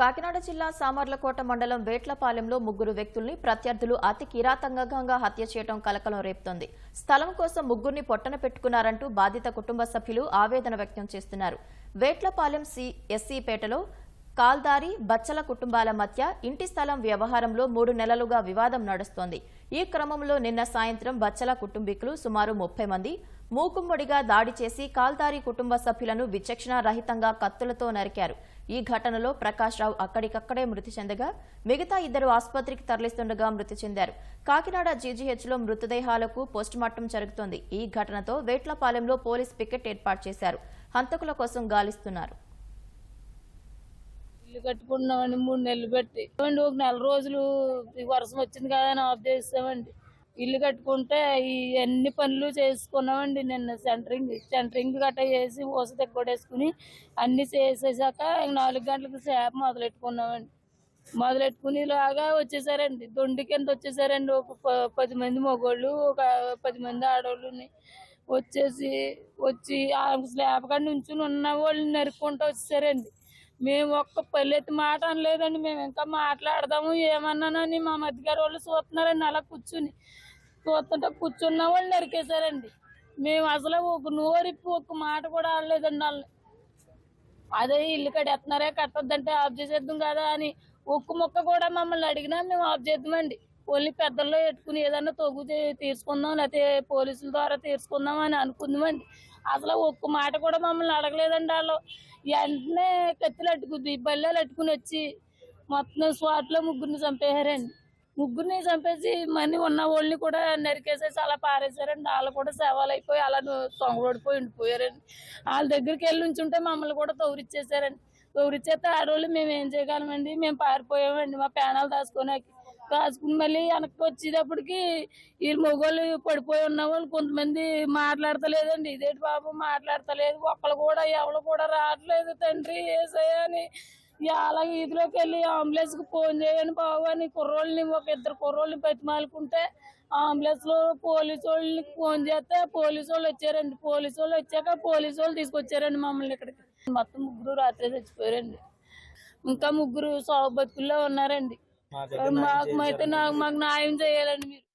కాకినాడ జిల్లా సామర్లకోట మండలం వేట్లపాలెంలో ముగ్గురు వ్యక్తుల్ని ప్రత్యర్థులు అతి కిరాతంగంగా హత్య చేయడం కలకలం రేపుతోంది. స్థలం కోసం ముగ్గురిని పొట్టన పెట్టుకున్నారంటూ బాధిత కుటుంబ సభ్యులు ఆవేదన వ్యక్తం చేస్తున్నారు. వేట్లపాలెం సి ఎస్సీపేటలో కాల్దారి బచ్చల కుటుంబాల మధ్య ఇంటి స్థలం వ్యవహారంలో మూడు నెలలుగా వివాదం నడుస్తోంది. ఈ క్రమంలో నిన్న సాయంత్రం బచ్చల కుటుంబీకులు సుమారు ముప్పై మంది మూకుమ్మడిగా దాడి చేసి కాల్దారి కుటుంబ సభ్యులను విచక్షణ రహితంగా కత్తులతో నరికారు. ఈ ఘటనలో ప్రకాష్ రావు అక్కడికక్కడే మృతి చెందగా మిగతా ఇద్దరు ఆసుపత్రికి తరలిస్తుండగా మృతి చెందారు. కాకినాడ జీజీహెచ్లో మృతదేహాలకు పోస్టుమార్టం జరుగుతోంది. ఈ ఘటనతో వేట్లపాలెంలో పోలీస్ పికెట్ ఏర్పాటు చేశారు. హంతకుల కోసం గాలిస్తున్నారు. ఇల్లు కట్టుకున్నామండి మూడు నెలలు పెట్టి. ఒక నెల రోజులు వర్షం వచ్చింది కదా అని ఆఫ్ చేసామండి ఇల్లు కట్టుకుంటే ఈ అన్ని పనులు చేసుకున్నామండి నిన్న సెంటరింగ్ సెంటరింగ్ గట్టా చేసి ఊస తెగ్గొడేసుకుని అన్ని చేసేసాక నాలుగు గంటలకు సేప మొదలెట్టుకున్నామండి. మొదలెట్టుకుని ఇలాగా వచ్చేసారండి. దొండి కింద వచ్చేసారండి. ఒక ప- పది మంది మగోళ్ళు ఒక పది మంది ఆడవాళ్ళుని వచ్చేసి వచ్చి ఆ స్లాబ్ కాడ నుంచి ఉన్న వాళ్ళని నరుక్కుంటూ వచ్చేసారండి. మేము ఒక్క పల్లెత్తి మాట అనలేదండి. మేము ఇంకా మాట్లాడదాము ఏమన్నానని మా మధ్యగారు వాళ్ళు చూస్తున్నారండి. అలా కూర్చుని చూస్తుంటే కూర్చున్న వాళ్ళు నరికేశారండి. మేము అసలు ఒక నోరిప్పి ఒక్క మాట కూడా ఆడలేదండి వాళ్ళని. అదే ఇల్లు కట్టేస్తున్నారే కట్టొద్దంటే ఆఫ్ చేసేద్దాం కదా అని ఒక్క ముక్క కూడా మమ్మల్ని అడిగినా మేము ఆఫ్ చేద్దామండి. ఓన్లీ పెద్దల్లో పెట్టుకుని ఏదన్నా తగ్గు తీర్చుకుందాం లేకపోతే పోలీసుల ద్వారా తీర్చుకుందాం అని అనుకుందామండి. అసలు ఒక్క మాట కూడా మమ్మల్ని అడగలేదండి వాళ్ళు. వెంటనే కత్తులు అట్టుకుంది బల్లెలు అట్టుకుని వచ్చి మొత్తం స్వాట్లో ముగ్గురిని చంపేశారండి. ముగ్గురిని చంపేసి మనీ ఉన్న వాళ్ళని కూడా నరికేసేసి అలా పారేశారండి. వాళ్ళు కూడా సేవలు అయిపోయి అలా తొంగబడిపోయి ఉండిపోయారండి. వాళ్ళ దగ్గరికి వెళ్ళి ఉంచుంటే మమ్మల్ని కూడా తౌరిచ్చేసారండి తౌరిచ్చేస్తే ఆడవాళ్ళు మేము ఏం చేయగలమండి? మేము పారిపోయామండి. మా పేనాలు దాచుకోనాకి కాసుకుని మళ్ళీ వెనక్కి వచ్చేటప్పటికి ఈ మొగోళ్ళు పడిపోయి ఉన్న వాళ్ళు కొంతమంది మాట్లాడతలేదండి. ఇదేంటి బాబు మాట్లాడతలేదు. ఒక్కళ్ళు కూడా ఎవరు కూడా రావట్లేదు తండ్రి ఏసయ్యని అలాగే వీధిలోకి వెళ్ళి అంబులెన్స్కి ఫోన్ చేయని బాబు అని కుర్రోళ్ళని ఒక ఇద్దరు కుర్రోళ్ళని బతిమాలుకుంటే అంబులెన్స్లో పోలీసు వాళ్ళని ఫోన్ చేస్తే పోలీసు వాళ్ళు వచ్చారండి. పోలీసు వాళ్ళు వచ్చాక పోలీసు వాళ్ళు తీసుకొచ్చారండి మమ్మల్ని ఇక్కడికి. మొత్తం ముగ్గురు రాత్రి చచ్చిపోయారండి. ఇంకా ముగ్గురు సాగు బతుకుల్లో ఉన్నారండి. మాకు అయితే నాకు మాకు న్యాయం చేయాలండి మీరు